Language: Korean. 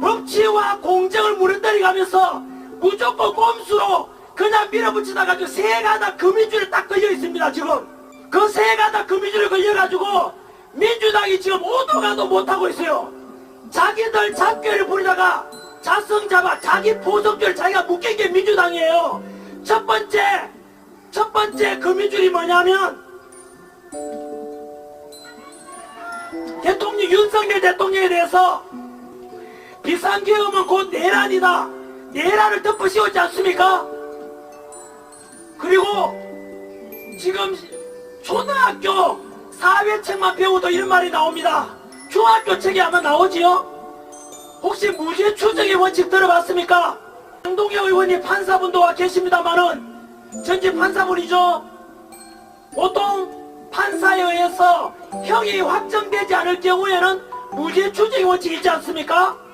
법치와 공정을 무너뜨리가면서 무조건 꼼수로 그냥 밀어붙이다가 세 가닥 거미줄에 딱 걸려 있습니다 지금. 그 세 가닥 거미줄에 걸려가지고 민주당이 지금 오도가도 못하고 있어요. 자기들 잡기를 부리다가 자성 잡아 자기 포석줄 자기가 묶인 게 민주당이에요. 첫 번째 첫 번째 거미줄이 뭐냐면 대통령 윤석열 대통령에 대해서 비상계엄은 곧 내란이다. 내란을 덮어씌웠지 않습니까? 그리고 지금 초등학교 사회책만 배워도 이런 말이 나옵니다. 중학교 책에 아마 나오지요? 혹시 무죄 추정의 원칙 들어봤습니까? 장동혁 의원이 판사분도 와 계십니다만은 전직 판사분이죠. 보통 판사에 의해서 형이 확정되지 않을 경우에는 무죄 추정의 원칙이 있지 않습니까?